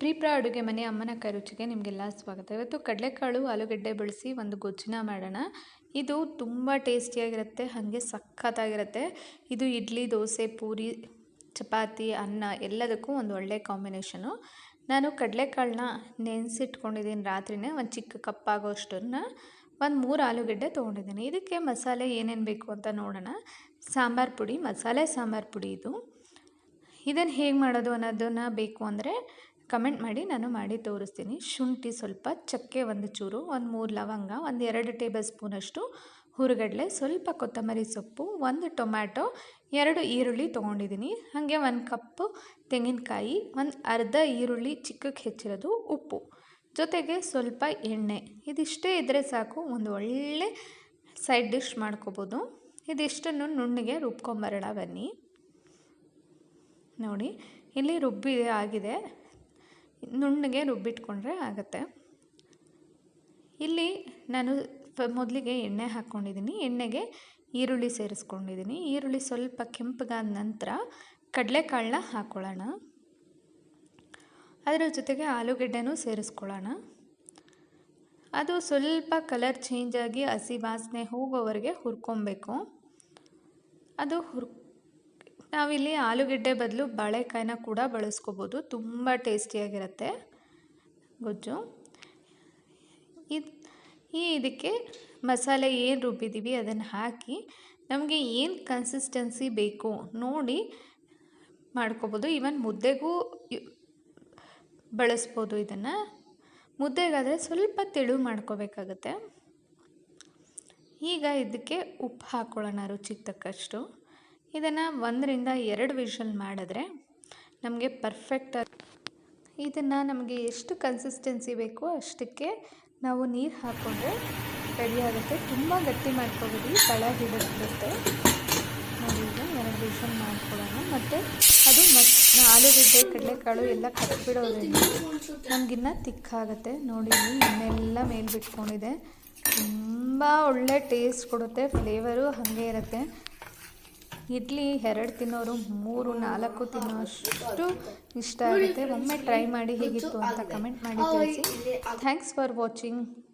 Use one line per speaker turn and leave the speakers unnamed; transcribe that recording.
ಪ್ರೀಪ್ರಾ ಅಡುಗೆ ಮನೆ ಅಮ್ಮನ ಕೈ ರುಚಿಗೆ ನಿಮಗೆಲ್ಲ ಸ್ವಾಗತ. ಇವತ್ತು ಕಡಲೆಕಾಳು, ಆಲೂಗಡ್ಡೆ ಬಳಸಿ ಒಂದು ಗೊಜ್ಜನ್ನ ಮಾಡೋಣ. ಇದು ತುಂಬ ಟೇಸ್ಟಿಯಾಗಿರುತ್ತೆ, ಹಾಗೆ ಸಖತ್ತಾಗಿರುತ್ತೆ. ಇದು ಇಡ್ಲಿ, ದೋಸೆ, ಪೂರಿ, ಚಪಾತಿ, ಅನ್ನ ಎಲ್ಲದಕ್ಕೂ ಒಂದು ಒಳ್ಳೆ ಕಾಂಬಿನೇಷನು. ನಾನು ಕಡಲೆಕಾಳನ್ನ ನೆನೆಸಿಟ್ಕೊಂಡಿದ್ದೀನಿ ರಾತ್ರಿನೇ, ಒಂದು ಚಿಕ್ಕ ಕಪ್ಪಾಗೋಷ್ಟನ್ನು. ಒಂದು ಮೂರು ಆಲೂಗಡ್ಡೆ ತೊಗೊಂಡಿದ್ದೀನಿ. ಇದಕ್ಕೆ ಮಸಾಲೆ ಏನೇನು ಬೇಕು ಅಂತ ನೋಡೋಣ. ಸಾಂಬಾರು ಪುಡಿ, ಮಸಾಲೆ ಸಾಂಬಾರು ಪುಡಿ ಇದು. ಇದನ್ನು ಹೇಗೆ ಮಾಡೋದು ಅನ್ನೋದನ್ನು ಬೇಕು ಅಂದರೆ ಕಮೆಂಟ್ ಮಾಡಿ, ನಾನು ಮಾಡಿ ತೋರಿಸ್ತೀನಿ. ಶುಂಠಿ ಸ್ವಲ್ಪ, ಚಕ್ಕೆ ಒಂದು ಚೂರು, ಒಂದು ಮೂರು ಲವಂಗ, ಒಂದು ಎರಡು ಟೇಬಲ್ ಸ್ಪೂನಷ್ಟು ಹುರುಗಡಲೆ, ಸ್ವಲ್ಪ ಕೊತ್ತಂಬರಿ ಸೊಪ್ಪು, ಒಂದು ಟೊಮ್ಯಾಟೊ, ಎರಡು ಈರುಳ್ಳಿ ತೊಗೊಂಡಿದ್ದೀನಿ ಹಾಗೆ ಒಂದು ಕಪ್ಪು ತೆಂಗಿನಕಾಯಿ, ಒಂದು ಅರ್ಧ ಈರುಳ್ಳಿ ಚಿಕ್ಕಕ್ಕೆ ಹೆಚ್ಚಿರೋದು ಉಪ್ಪು. ಜೊತೆಗೆ ಸ್ವಲ್ಪ ಎಣ್ಣೆ. ಇದಿಷ್ಟೇ ಇದ್ದರೆ ಸಾಕು, ಒಂದು ಒಳ್ಳೆ ಸೈಡ್ ಡಿಶ್ ಮಾಡ್ಕೋಬೋದು. ಇದಿಷ್ಟನ್ನು ನುಣ್ಣಗೆ ರುಬ್ಕೊಂಬರೋಣ ಬನ್ನಿ. ನೋಡಿ, ಇಲ್ಲಿ ರುಬ್ಬಿ ಆಗಿದೆ. ನುಣ್ಣಗೆ ರುಬ್ಬಿಟ್ಕೊಂಡ್ರೆ ಆಗುತ್ತೆ. ಇಲ್ಲಿ ನಾನು ಮೊದಲಿಗೆ ಎಣ್ಣೆ ಹಾಕ್ಕೊಂಡಿದ್ದೀನಿ ಎಣ್ಣೆಗೆ ಈರುಳ್ಳಿ ಸೇರಿಸ್ಕೊಂಡಿದ್ದೀನಿ ಈರುಳ್ಳಿ ಸ್ವಲ್ಪ ಕೆಂಪಗಾದ ನಂತರ ಕಡಲೆಕಾಳನ್ನ ಹಾಕ್ಕೊಳ್ಳೋಣ ಅದರ ಜೊತೆಗೆ ಆಲೂಗೆಡ್ಡೆನೂ ಸೇರಿಸ್ಕೊಳ್ಳೋಣ. ಅದು ಸ್ವಲ್ಪ ಕಲರ್ ಚೇಂಜ್ ಆಗಿ ಹಸಿ ವಾಸನೆ ಹೋಗೋವರೆಗೆ ಹುರ್ಕೊಬೇಕು. ಅದು ಹುರ್ ನಾವಿಲ್ಲಿ ಆಲೂಗೆಡ್ಡೆ ಬದಲು ಬಾಳೆಕಾಯಿನ ಕೂಡ ಬಳಸ್ಕೋಬೋದು. ತುಂಬ ಟೇಸ್ಟಿಯಾಗಿರುತ್ತೆ ಗೊಜ್ಜು. ಈ ಇದಕ್ಕೆ ಮಸಾಲೆ ಏನು ರುಬ್ಬಿದ್ದೀವಿ ಅದನ್ನು ಹಾಕಿ ನಮಗೆ ಏನು ಕನ್ಸಿಸ್ಟೆನ್ಸಿ ಬೇಕು ನೋಡಿ ಮಾಡ್ಕೋಬೋದು. ಈವನ್ ಮುದ್ದೆಗೂ ಬಳಸ್ಬೋದು ಇದನ್ನು. ಮುದ್ದೆಗಾದರೆ ಸ್ವಲ್ಪ ತೆಳು ಮಾಡ್ಕೋಬೇಕಾಗತ್ತೆ. ಈಗ ಇದಕ್ಕೆ ಉಪ್ಪು ಹಾಕ್ಕೊಳ್ಳೋಣ ರುಚಿಗೆ ತಕ್ಕಷ್ಟು. ಇದನ್ನು ಒಂದರಿಂದ ಎರಡು ವಿಷಲ್ ಮಾಡಿದ್ರೆ ನಮಗೆ ಪರ್ಫೆಕ್ಟ್ ಇದನ್ನು ನಮಗೆ ಎಷ್ಟು ಕನ್ಸಿಸ್ಟೆನ್ಸಿ ಬೇಕೋ ಅಷ್ಟಕ್ಕೆ ನಾವು ನೀರು ಹಾಕ್ಕೊಂಡ್ರೆ ರೆಡಿ ಆಗುತ್ತೆ. ತುಂಬ ಗಟ್ಟಿ ಮಾಡ್ಕೋಬಿಡಿ. ತಳ ಹಿಡಿದ್ಬಿಡುತ್ತೆ. ನೋಡಿ, ಈಗ ಎರಡು ವಿಷಲ್ ಮಾಡ್ಕೊಳ್ಳೋಣ. ಮತ್ತು ಅದು ಮತ್ತೆ ಆಲೂಗಡ್ಡೆ, ಕಡಲೆಕಾಳು ಎಲ್ಲ ಕಟ್ಬಿಡೋದ್ರಿಂದ ನಮಗಿನ್ನ ತಿಕ್ಕಾಗುತ್ತೆ ನೋಡಿ ಇನ್ನೆಲ್ಲ ಮೇಲೆ ಬಿಟ್ಕೊಂಡಿದೆ. ತುಂಬ ಒಳ್ಳೆ ಟೇಸ್ಟ್ ಕೊಡುತ್ತೆ. ಫ್ಲೇವರು ಹಾಗೆ ಇರುತ್ತೆ. ಇಡ್ಲಿ ಎರಡು ತಿನ್ನೋರು, ಮೂರು, ನಾಲ್ಕು ತಿನ್ನೋಷ್ಟು ಇಷ್ಟ ಆಗುತ್ತೆ. ಒಮ್ಮೆ ಟ್ರೈ ಮಾಡಿ ಹೇಗಿತ್ತು ಅಂತ ಕಮೆಂಟ್ ಮಾಡಿ ತಿಳಿಸಿ. Thanks for watching